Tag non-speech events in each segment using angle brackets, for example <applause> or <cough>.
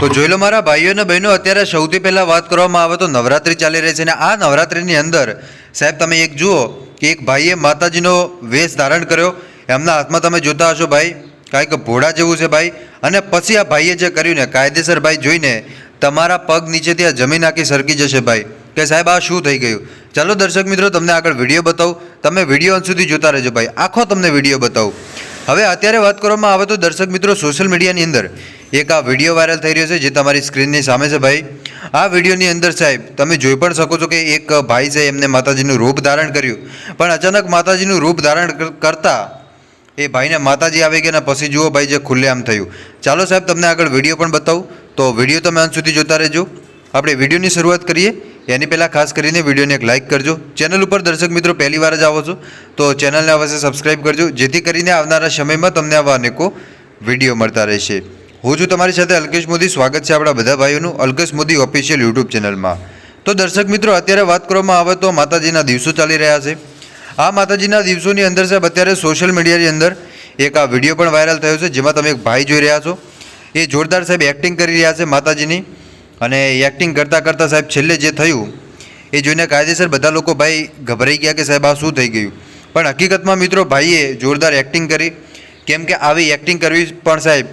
તો <laughs> જોઈ લો મારા ભાઈઓ અને બહેનો અત્યારે સૌથી પહેલાં વાત કરવામાં આવે તો નવરાત્રિ ચાલી રહી છે અને આ નવરાત્રિની અંદર સાહેબ તમે એક જુઓ કે એક ભાઈએ માતાજીનો વેશ ધારણ કર્યો એમના હાથમાં તમે જોતા હશો ભાઈ કાંઈક ભોળા જેવું છે ભાઈ અને પછી આ ભાઈએ જે કર્યું ને કાયદેસર ભાઈ જોઈને તમારા પગ નીચેથી આ જમીન આખી સરકી જશે ભાઈ કે સાહેબ આ શું થઈ ગયું? ચાલો દર્શક મિત્રો તમને આગળ વીડિયો બતાવું તમે વીડિયો અંત સુધી જોતા રહેજો ભાઈ આખો તમને વીડિયો બતાવું. હવે અત્યારે વાત કરવામાં આવે તો દર્શક મિત્રો સોશિયલ મીડિયાની અંદર એક આ વીડિયો વાયરલ થઈ રહ્યો છે, જે તમારી સ્ક્રીનની સામે છે ભાઈ. આ વિડીયોની અંદર સાહેબ, તમે જોઈ પણ શકો છો કે એક ભાઈ છે, એમને માતાજીનું રૂપ ધારણ કર્યું. પણ અચાનક માતાજીનું રૂપ ધારણ કર- કરતા એ ભાઈને માતાજી આવી ગયા પછી જુઓ ભાઈ, જે ખુલ્લેઆમ થયું. ચાલો સાહેબ, તમને આગળ વીડિયો પણ બતાવું. તો વીડિયો તમે અંત સુધી જોતા રહેજો. આપણે વિડીયોની શરૂઆત કરીએ. એની પહેલાં ખાસ કરીને વિડીયોને એક લાઇક કરજો. ચેનલ ઉપર દર્શક મિત્રો પહેલી વાર જ આવો છો, તો ચેનલને અવશ્ય સબસ્ક્રાઇબ કરજો, જેથી કરીને આવનારા સમયમાં તમને આવા અનેકો વીડિયો મળતા રહેશે. હું છું તમારી સાથે અલ્કેશ મોદી. સ્વાગત છે આપણા બધા ભાઈઓનું અલ્કેશ મોદી ઓફિશિયલ યુટ્યુબ ચેનલમાં. તો દર્શક મિત્રો, અત્યારે વાત કરવામાં આવે તો માતાજીના દિવસો ચાલી રહ્યા છે. આ માતાજીના દિવસોની અંદર સાહેબ, અત્યારે સોશિયલ મીડિયાની અંદર એક આ વીડિયો પણ વાયરલ થયો છે, જેમાં તમે એક ભાઈ જોઈ રહ્યા છો. એ જોરદાર સાહેબ એક્ટિંગ કરી રહ્યા છે માતાજીની. અને એક્ટિંગ કરતાં કરતાં સાહેબ છેલ્લે જે થયું, એ જોઈને કાયદેસર બધા લોકો ભાઈ ગભરાઈ ગયા કે સાહેબ આ શું થઈ ગયું. પણ હકીકતમાં મિત્રો ભાઈએ જોરદાર એક્ટિંગ કરી. કેમ કે આવી એક્ટિંગ કરવી પણ સાહેબ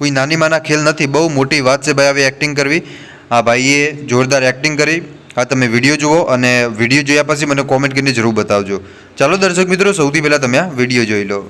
કોઈ નાની માના ખેલ નથી, બહુ મોટી વાત છે ભાઈ આવી એક્ટિંગ કરવી. આ ભાઈએ જોરદાર એક્ટિંગ કરી. આ તમે વીડિયો જુઓ અને વીડિયો જોયા પછી મને કોમેન્ટ કરીને જરૂર બતાવજો. ચાલો દર્શક મિત્રો, સૌથી પહેલાં તમે આ વીડિયો જોઈ લો.